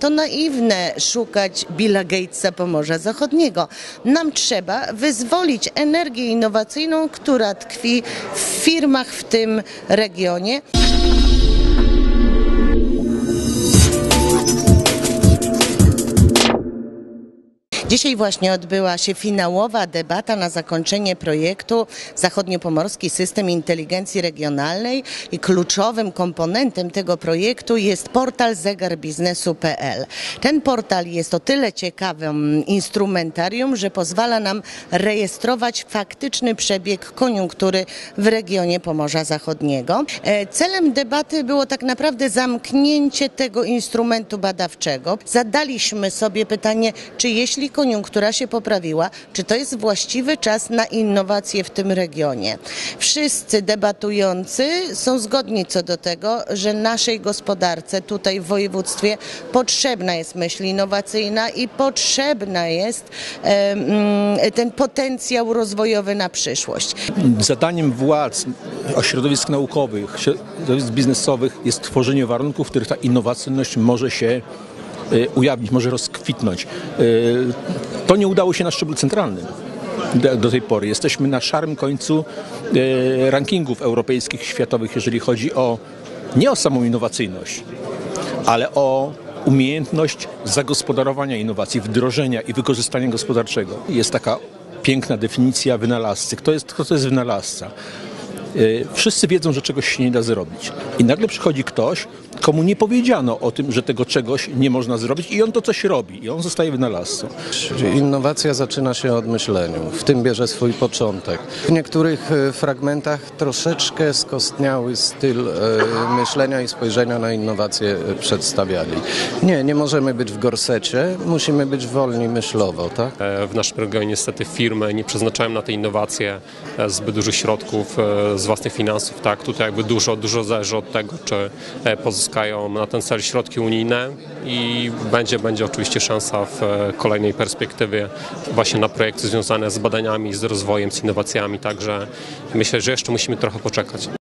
To naiwne szukać Billa Gatesa Pomorza Zachodniego. Nam trzeba wyzwolić energię innowacyjną, która tkwi w firmach w tym regionie. Dzisiaj właśnie odbyła się finałowa debata na zakończenie projektu Zachodniopomorski System Inteligencji Regionalnej i kluczowym komponentem tego projektu jest portal zegarbiznesu.pl. Ten portal jest o tyle ciekawym instrumentarium, że pozwala nam rejestrować faktyczny przebieg koniunktury w regionie Pomorza Zachodniego. E, Celem debaty było tak naprawdę zamknięcie tego instrumentu badawczego. Zadaliśmy sobie pytanie, czy jeśli koniunktura się poprawiła, czy to jest właściwy czas na innowacje w tym regionie. Wszyscy debatujący są zgodni co do tego, że naszej gospodarce tutaj w województwie potrzebna jest myśl innowacyjna i potrzebna jest mm, ten potencjał rozwojowy na przyszłość. Zadaniem władz, środowisk naukowych, środowisk biznesowych jest tworzenie warunków, w których ta innowacyjność może się ujawnić, może rozkwitnąć. Y, To nie udało się na szczeblu centralnym do, tej pory. Jesteśmy na szarym końcu y, rankingów europejskich, światowych, jeżeli chodzi o nie o samą innowacyjność, ale o umiejętność zagospodarowania innowacji, wdrożenia i wykorzystania gospodarczego. Jest taka piękna definicja wynalazcy. Kto, jest, kto to jest wynalazca? Y, Wszyscy wiedzą, że czegoś się nie da zrobić. I nagle przychodzi ktoś, komu nie powiedziano o tym, że tego czegoś nie można zrobić i on to coś robi i on zostaje wynalazcą. Innowacja zaczyna się od myśleniu. W tym bierze swój początek. W niektórych e, fragmentach troszeczkę skostniały styl e, myślenia i spojrzenia na innowacje e, przedstawiali. Nie, nie możemy być w gorsecie, musimy być wolni myślowo, tak? W naszym regionie niestety firmy nie przeznaczają na te innowacje zbyt dużych środków z własnych finansów. Tak, tutaj jakby dużo, dużo zależy od tego, czy e, pozyskają na ten cel środki unijne i będzie, będzie oczywiście szansa w e, kolejnej perspektywie właśnie na projekty związane z badaniami, z rozwojem, z innowacjami. Także myślę, że jeszcze musimy trochę poczekać.